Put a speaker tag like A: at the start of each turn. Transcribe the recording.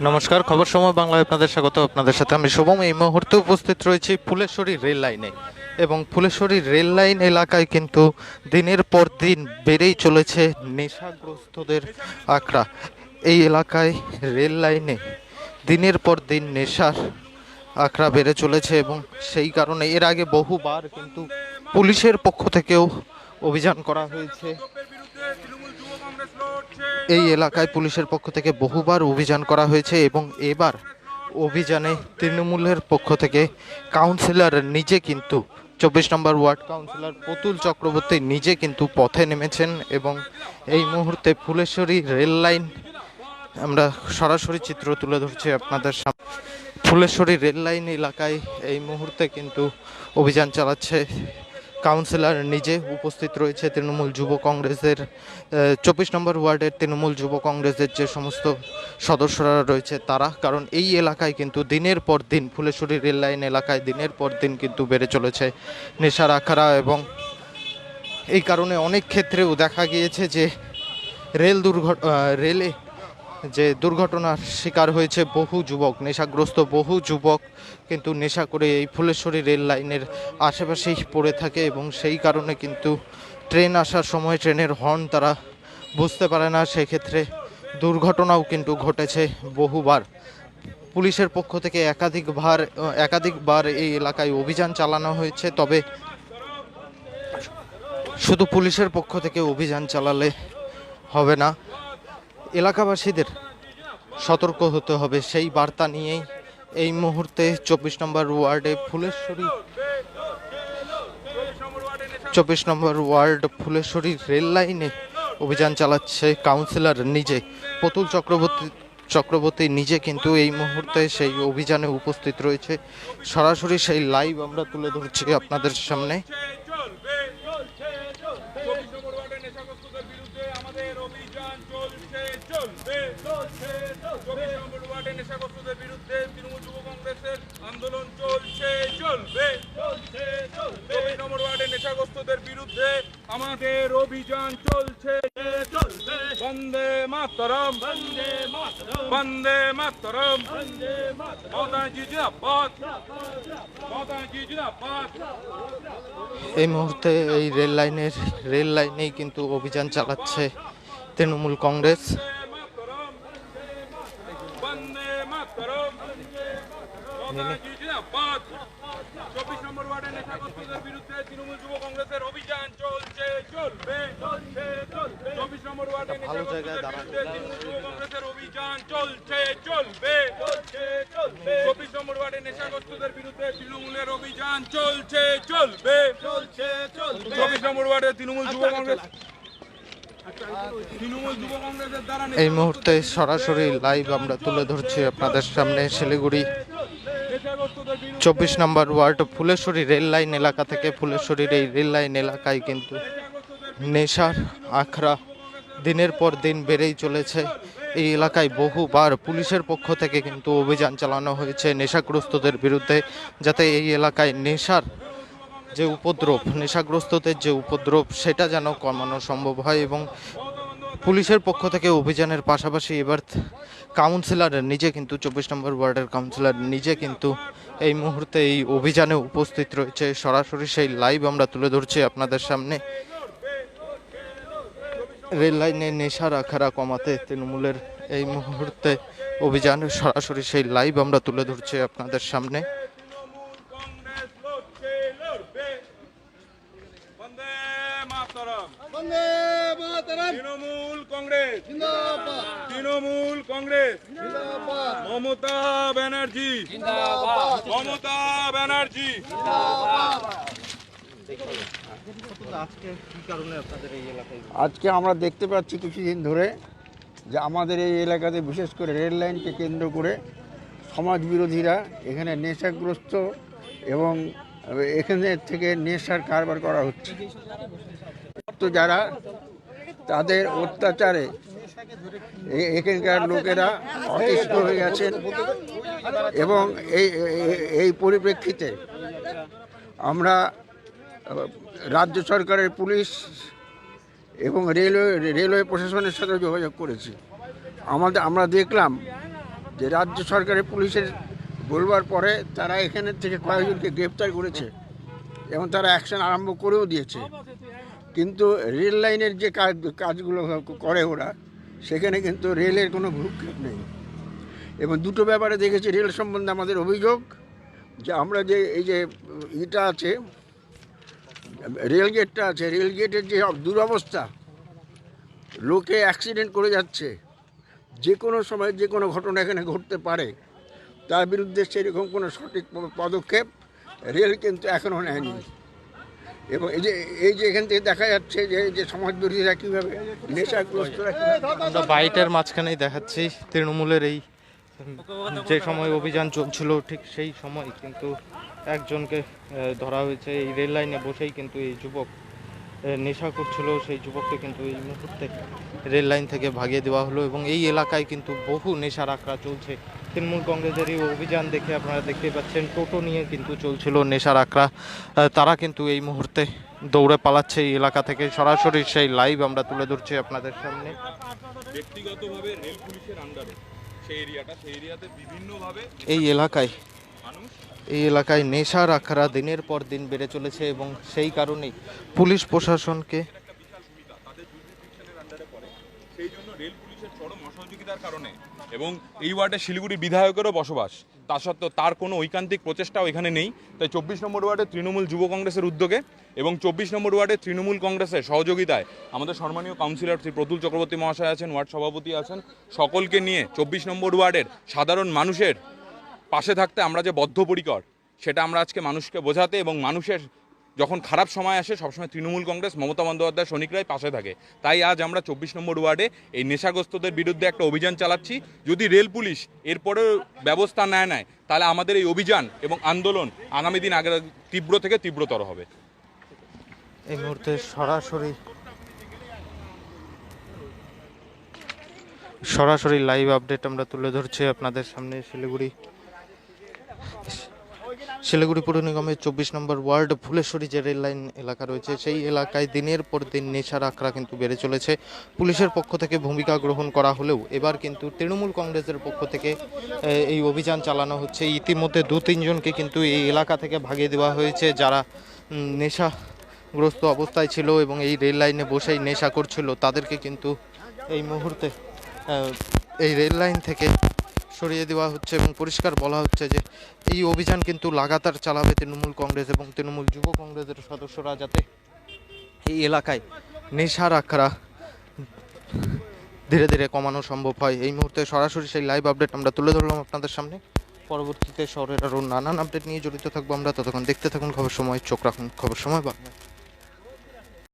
A: নমস্কার, খবর সময় বাংলায় আপনাদের স্বাগত। আপনাদের সাথে আমি শুভম। এই মুহূর্তে উপস্থিত রয়েছি ফুলেশ্বরী রেল লাইনে। এবং ফুলেশ্বরী রেল লাইন এলাকায় কিন্তু দিনের পর দিন বেড়েই চলেছে নেশাগ্রস্তদের আঁকড়া। এই এলাকায় রেল লাইনে দিনের পর দিন নেশার আঁকড়া বেড়ে চলেছে এবং সেই কারণে এর আগে বহুবার কিন্তু পুলিশের পক্ষ থেকেও অভিযান করা হয়েছে। এই এলাকায় পুলিশের পক্ষ থেকে বহুবার অভিযান করা হয়েছে এবং এবার অভিযানে তৃণমূলের পক্ষ থেকে কাউন্সিলর নিজে কিন্তু, চব্বিশ number ward councillor Pratul Chakraborty নিজে কিন্তু পথে নেমেছেন এবং এই মুহূর্তে ফুলেশ্বরী রেল লাইন, আমরা সরাসরি চিত্র তুলে ধরছি আপনাদের সামনে ফুলেশ্বরী রেল লাইন এলাকায় এই মুহূর্তে কিন্তু অভিযান চালাচ্ছে কাউন্সিলর নিজে উপস্থিত রয়েছে তৃণমূল যুব কংগ্রেসের চব্বিশ নম্বর ওয়ার্ডের তৃণমূল যুব কংগ্রেসের যে সমস্ত সদস্যরা রয়েছে তারা, কারণ এই এলাকায় কিন্তু দিনের পর দিন, ফুলেশ্বরী রেল লাইন এলাকায় দিনের পর দিন কিন্তু বেড়ে চলেছে নেশার আখাড়া এবং এই কারণে অনেক ক্ষেত্রেও দেখা গিয়েছে যে রেল দুর্ঘট রেলে যে দুর্ঘটনার শিকার হয়েছে বহু যুবক, নেশাগ্রস্ত বহু যুবক, কিন্তু নেশা করে এই ফুলেশ্বরী রেল লাইনের আশেপাশেই পড়ে থাকে এবং সেই কারণে কিন্তু ট্রেন আসার সময় ট্রেনের হর্ন তারা বুঝতে পারে না। সেক্ষেত্রে দুর্ঘটনাও কিন্তু ঘটেছে বহুবার। পুলিশের পক্ষ থেকে একাধিকবার একাধিকবার এই এলাকায় অভিযান চালানো হয়েছে, তবে শুধু পুলিশের পক্ষ থেকে অভিযান চালালে হবে না। এলাকাবাসীদের সতর্ক হতে হবে, সেই বার্তা নিয়েই এই মুহূর্তে চব্বিশ নম্বর ওয়ার্ডে ফুলেশ্বরী চব্বিশ নম্বর ওয়ার্ড ফুলেশ্বরী রেল লাইনে অভিযান চালাচ্ছে কাউন্সিলর নিজে। প্রতুল চক্রবর্তী চক্রবর্তী নিজে কিন্তু এই মুহূর্তে সেই অভিযানে উপস্থিত রয়েছে। সরাসরি সেই লাইভ আমরা তুলে ধরছি আপনাদের সামনে
B: চলবে চলছে চব্বিশ নম্বর ওয়ার্ডে নেশাগ্রস্তদের বিরুদ্ধে আমাদের অভিযান চলছে চলবে চলছে চব্বিশ নম্বর ওয়ার্ডে নেশাগ্রস্তদের বিরুদ্ধে তৃণমূল যুব কংগ্রেসের আন্দোলন চলছে চলবে। চলছে চলবে। নম্বর ওয়ার্ডে নেশাগ্রস্তদের বিরুদ্ধে আমাদের অভিযান চলছে। চলবে। বন্দে মাতরম। বন্দে মাতরম। বন্দে মাতরম। বন্দে মাতরম। মাতাজি জিন্দাবাদ। মাতাজি জিন্দাবাদ।
A: এই মুহূর্তে এই রেল লাইনের রেল লাইনেই কিন্তু অভিযান চালাচ্ছে তৃণমূল কংগ্রেস
B: বন্দে মাতরম মাতাজি জিন্দাবাদ চব্বিশ নম্বর ওয়ার্ডে বিরুদ্ধে তৃণমূল অভিযান চলছে চব্বিশ নম্বর অভিযান চলছে নম্বর ওয়ার্ডে বিরুদ্ধে অভিযান চলছে চলছে নম্বর ওয়ার্ডে তৃণমূল
A: এই মুহূর্তে সরাসরি লাইভ আমরা তুলে ধরছি আপনাদের সামনে শিলিগুড়ি চব্বিশ number ward Phuleshwari rail line এলাকা থেকে ফুলেশ্বরীর এই রেল লাইন এলাকায় কিন্তু নেশার আখড়া দিনের পর দিন বেড়েই চলেছে। এই এলাকায় বহুবার পুলিশের পক্ষ থেকে কিন্তু অভিযান চালানো হয়েছে নেশাগ্রস্তদের বিরুদ্ধে, যাতে এই এলাকায় নেশার যে উপদ্রব, নেশাগ্রস্তদের যে উপদ্রব, সেটা যেন কমানো সম্ভব হয় এবং পুলিশের পক্ষ থেকে অভিযানের পাশাপাশি এবার কাউন্সিলর নিজে কিন্তু চব্বিশ নম্বর ওয়ার্ডের কাউন্সিলর নিজে কিন্তু এই মুহূর্তে এই অভিযানে উপস্থিত রয়েছে। সরাসরি সেই লাইভ আমরা তুলে ধরছি আপনাদের সামনে। রেল লাইনে নেশার আখাড়া কমাতে তৃণমূলের এই মুহূর্তে অভিযান সরাসরি সেই লাইভ আমরা তুলে ধরছি আপনাদের সামনে।
B: তৃণমূল কংগ্রেস। তৃণমূল কংগ্রেস। মমতা ব্যানার্জি। মমতা ব্যানার্জি।
A: আজকে কি কারণে আপনাদের এই এলাকায়
C: আজকে আমরা দেখতে পাচ্ছি কিছুদিন ধরে যে আমাদের এই এলাকাতে বিশেষ করে রেল লাইনকে কেন্দ্র করে সমাজ বিরোধীরা এখানে নেশাগ্রস্ত এবং এখানে থেকে নেশার কারবার করা হচ্ছে। তো যারা তাদের অত্যাচারে এখানকার লোকেরা অতিষ্ঠ হয়ে গেছেন এবং এই এই- পরিপ্রেক্ষিতে আমরা রাজ্য সরকারের পুলিশ এবং রেলওয়ে রেলওয়ে প্রশাসনের সাথে যোগাযোগ করেছি। আমাদের, আমরা দেখলাম যে রাজ্য সরকারের পুলিশের বলবার পরে তারা এখানে থেকে কয়েকজনকে গ্রেপ্তার করেছে এবং তারা অ্যাকশন আরম্ভ করেও দিয়েছে। কিন্তু রেল লাইনের যে কাজ, কাজগুলো করে ওরা, সেখানে কিন্তু রেলের কোনো ভূক্ষেপ নেই। এবং দুটো ব্যাপারে দেখেছি, রেল সম্বন্ধে আমাদের অভিযোগ যে আমরা যে, এই যে ইটা আছে রেল গেটটা আছে রেল গেটের যে দুরবস্থা, লোকে অ্যাক্সিডেন্ট করে যাচ্ছে, যে কোনো সময় যে কোনো ঘটনা এখানে ঘটতে পারে, তার বিরুদ্ধে সেরকম কোনো সঠিক পদক্ষেপ রেল কিন্তু এখনও নেয়নি। এবং এই যে এই যে এখান থেকে দেখা যাচ্ছে যে যে সমাজবিরোধীরা কীভাবে নেশাগ্রস্তরা
A: আমরা বাইটের মাঝখানেই দেখাচ্ছি তৃণমূলের এই যে সময় অভিযান চলছিল, ঠিক সেই সময় কিন্তু একজনকে ধরা হয়েছে। এই রেল লাইনে বসেই কিন্তু এই যুবক নেশা করছিল। সেই যুবককে কিন্তু এই মুহূর্তে রেল লাইন থেকে ভাগিয়ে দেওয়া হলো এবং এই এলাকায় কিন্তু বহু নেশার আখড়া চলছে। তৃণমূল কংগ্রেসের এই অভিযান দেখে আপনারা দেখতে পাচ্ছেন টোটো নিয়ে কিন্তু চলছিল নেশার আখড়া। তারা কিন্তু এই মুহূর্তে দৌড়ে পালাচ্ছে এই এলাকা থেকে। সরাসরি সেই লাইভ আমরা তুলে ধরছি আপনাদের সামনে।
B: ব্যক্তিগতভাবে রেল পুলিশের আন্ডারে সেই এরিয়াটা সেই এরিয়াতে বিভিন্নভাবে
A: এই এলাকায় এই এলাকায় নেশার আখড়া দিনের পর দিন বেড়ে চলেছে এবং সেই কারণেই পুলিশ প্রশাসনকে
B: সেই জন্য রেল চরম অসহযোগিতার কারণে। এবং এই ওয়ার্ডে শিলিগুড়ি বিধায়কেরও বসবাস। তা সত্ত্বেও তার কোনো ঐকান্তিক প্রচেষ্টাও এখানে নেই। তাই চব্বিশ নম্বর ওয়ার্ডে তৃণমূল যুব কংগ্রেসের উদ্যোগে এবং চব্বিশ নম্বর ওয়ার্ডে তৃণমূল কংগ্রেসের সহযোগিতায় আমাদের সম্মানীয় কাউন্সিলর শ্রী প্রতুল চক্রবর্তী মহাশয় আছেন, ওয়ার্ড সভাপতি আছেন, সকলকে নিয়ে চব্বিশ নম্বর ওয়ার্ডের সাধারণ মানুষের পাশে থাকতে আমরা যে বদ্ধপরিকর, সেটা আমরা আজকে মানুষকে বোঝাতে এবং মানুষের যখন খারাপ সময় আসে, সবসময় তৃণমূল কংগ্রেস, মমতা বন্দ্যোপাধ্যায় সৈনিক রায় পাশে থাকে। তাই আজ আমরা চব্বিশ নম্বর ওয়ার্ডে এই নেশাগ্রস্তদের বিরুদ্ধে একটা অভিযান চালাচ্ছি। যদি রেল পুলিশ এরপরেও ব্যবস্থা নেয় নেয় তাহলে আমাদের এই অভিযান এবং আন্দোলন আগামী দিন আগে তীব্র থেকে তীব্রতর হবে।
A: এই মুহূর্তে সরাসরি সরাসরি লাইভ আপডেট আমরা তুলে ধরছি আপনাদের সামনে শিলিগুড়ি। শিলিগুড়ি পুর নিগমের চব্বিশ নম্বর ওয়ার্ড ফুলেশ্বরী যে রেল লাইন এলাকা রয়েছে, সেই এলাকায় দিনের পর দিন নেশার আখড়া কিন্তু বেড়ে চলেছে। পুলিশের পক্ষ থেকে ভূমিকা গ্রহণ করা হলেও এবার কিন্তু তৃণমূল কংগ্রেসের পক্ষ থেকে এই অভিযান চালানো হচ্ছে। ইতিমধ্যে দু তিনজনকে কিন্তু এই এলাকা থেকে ভাগিয়ে দেওয়া হয়েছে, যারা নেশাগ্রস্ত অবস্থায় ছিল এবং এই রেল লাইনে বসেই নেশা করছিল, তাদেরকে কিন্তু এই মুহূর্তে এই রেল লাইন থেকে সরিয়ে দেওয়া হচ্ছে এবং পরিষ্কার বলা হচ্ছে যে এই অভিযান কিন্তু লাগাতার চালাবে তৃণমূল কংগ্রেস এবং তৃণমূল যুব কংগ্রেসের সদস্যরা যাতে এই এলাকায় নেশার আখড়া ধীরে ধীরে কমানো সম্ভব হয়। এই মুহূর্তে সরাসরি সেই লাইভ আপডেট আমরা তুলে ধরলাম আপনাদের সামনে। পরবর্তীতে শহরের আরও নানান আপডেট নিয়ে জড়িত থাকব আমরা। ততক্ষণ দেখতে থাকুন খবর সময়, চোখ রাখুন খবর সময়, বাংলা।